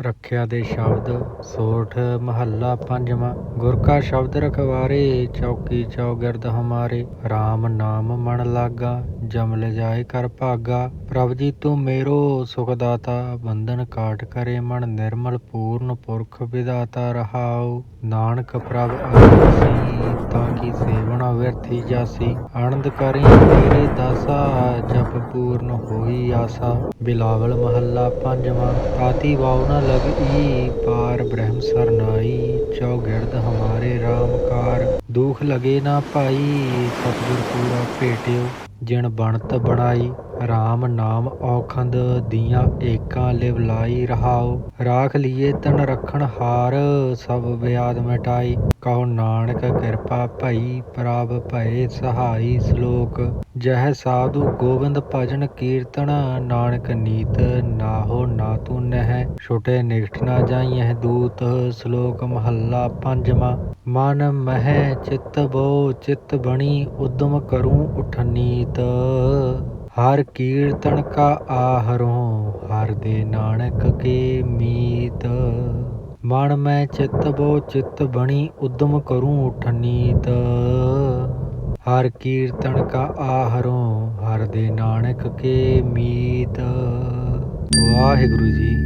ਰੱਖਿਆ ਦੇ ਸ਼ਬਦ ਸੋਠ ਮਹੱਲਾ ਪੰਜਵਾਂ, ਗੁਰ ਕਾ ਸ਼ਬਦ ਰਖਵਾਰੇ, ਚੌਕੀ ਚੌਗਿਰਦ ਹਮਾਰੇ RAM ਨਾਮ ਮਨ ਲਾਗਾ। ਜਮ ਲਿਜਾਏ ਕਰ ਭਾਗਾ, ਪ੍ਰਭ ਜੀ ਤੂੰ ਮੇਰੋ ਸੁਖ ਦਾਤਾ ਬੰਧਨ ਕਾਟ ਕਰੇ ਮਨ ਨਿਰਮਲ ਪੂਰਨ ਪੁਰਖ ਵਿਦਾਤਾ ਰਹਾਉ। ਨਾਨਕ ਪ੍ਰਭ ਅਰਸੀ ਤਾਂ ਕੀ ਸੇਵਨ ਵਿਰਥੀ ਜਾਸੀ। ਆਨੰਦ ਕਰੀ ਤੇਰੇ ਦਾਸਾ, ਜਪ ਪੂਰਨ ਹੋਈ ਆਸਾ। ਬਿਲਾਵਲ ਮਹੱਲਾ ਪੰਜਵਾਂ ਆਤੀ ਵਾਉ ਨ ਲਗਈ, ਪਾਰ ਬ੍ਰਹਮ ਸਰਨਾਈ ਚੌਗਿਰਦ ਹਮਾਰੇ RAM ਕਾਰ ਦੁਖ ਲਗੇ ਨਾ ਭਾਈ ਸਤਿਗੁਰ ਪੂਰਾ ਭੇਟਿਓ। ਜਿਣ ਬਣਤ ਬਣਾਈ RAM ਨਾਮ ਔਖੰਦ ਦੀਆਂ ਏਕਾਂ ਲਿਵ ਲਾਈ ਰਹਾਉ। ਰਾਖ ਲੀਏ ਤਨ ਰਖਣ ਹਾਰ, ਸਭ ਵਿਆਦ ਮਿਟਾਈ। ਕਹੋ ਨਾਨਕ ਕਿਰਪਾ ਭਈ, ਪ੍ਰਭ ਭਏ ਸਹਾਈ ਸ਼ਲੋਕ। ਜਹ ਸਾਧੂ ਗੋਬਿੰਦ ਭਜਨ ਕੀਰਤਨ, ਨਾਨਕ ਨੀਤ ਨਾਹੋ ਨਾ ਤੂੰ ਨਹਿ ਛੁਟੇ ਨਿਕਟ ਨਾ ਜਾਈਐ ਦੂਤ ਸ਼ਲੋਕ ਮਹੱਲਾ ਪੰਜਵਾਂ। ਮਨ ਮਹਿ ਚਿਤ ਬੋ ਚਿਤ ਬਣੀ ਉਦਮ ਕਰੂੰ ਉਠਨੀਤ ਹਰ ਕੀਰਤਨ ਕਾ ਆਹਰੋਂ, ਹਰ ਦੇ ਨਾਨਕ ਕੇ ਮੀਤ। ਮਨ ਮੈਂ ਚਿਤ ਬੋ ਚਿਤ ਬਣੀ ਉਦਮ ਕਰੂੰ ਉਠਨੀਤ ਹਰ ਕੀਰਤਨ ਕਾ ਆਹਰੋਂ, ਹਰ ਦੇ ਨਾਨਕ ਕੇ ਮੀਤ। ਵਾਹਿਗੁਰੂ ਜੀ